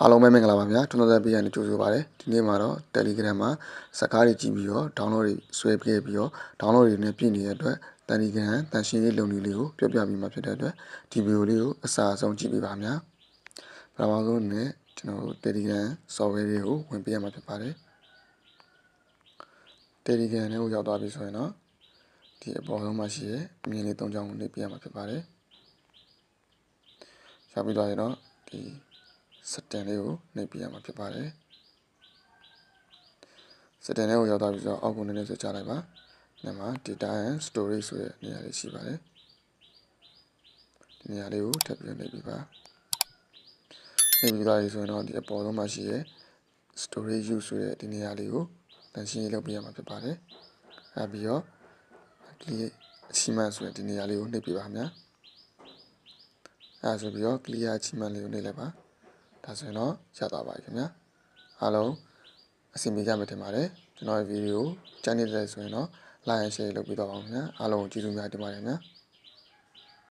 အားလုံးပဲမင်္ဂလာပါဗျာထွန်းတော်ပြရနေကြိုဆိုပါရစေဒီနေ့မှာတော့ Telegram မှာစကားတွေကြည့်ပြီးတော့ download တွေဆွဲပြပြီးတော့ download တွေနဲ့ပြည်နေတဲ့အတွက် Telegram တန်ရှင်းရေးလုပ်နည်းလေးကိုပြောပြပြီးမှဖြစ်တဲ့အတွက်ဒီဗီဒီယိုလေးကိုအစားအဆုံးကြည့်ပေးပါများပထမဆုံးနဲ့ကျွန်တော်တို့ Telegram software လေးကိုဝင်ပြရမှာဖြစ်ပါတယ် Telegram နဲ့ကိုရောက်သွားပြီဆိုရင်တော့ဒီအပေါ်ဆုံးမှာရှိရဲ့အမြင်လေး၃ချောင်းကိုနှိပ်ပြရမှာဖြစ်ပါတယ်ရောက်ပြီးတော့ရင်တော့ဒီ setting လေးကိုနှိပ်ပြရမှာဖြစ်ပါတယ် setting လေးကိုရောက်သွားပြီဆိုတော့အောက်ကိုနည်းနည်းဆွဲချလိုက်ပါဒီမှာ data and storage ဆိုတဲ့နေရာလေးရှိပါတယ်ဒီနေရာလေးကိုထပ်ပြီးနှိပ်ပြပါနှိပ်ပြီးသွားပြီဆိုရင်တော့ဒီအပေါ်ဆုံးမှာရှိရဲ့ storage use ဆိုတဲ့ဒီနေရာလေးကိုတန်ရှင်းရေးလုပ်ပြရမှာဖြစ်ပါတယ်အဲပြီးတော့ clear achievement ဆိုတဲ့ဒီနေရာလေးကိုနှိပ်ပြပါခင်ဗျာအဲဆိုပြီးတော့ clear achievement လေးကိုနှိပ်လိုက်ပါ ဒါဆိုရင်တော့ရသွားပါပြီခင်ဗျာအားလုံးအဆင်ပြေကြမယ်ထင်ပါတယ်ကျွန်တော်ရဲ့ဗီဒီယိုကြိုက်နေတယ်ဆိုရင်တော့ like and share လုပ်ပြီးတော့ပါခင်ဗျာအားလုံးကိုကျေးဇူးများတင်ပါတယ်ခင်ဗျာ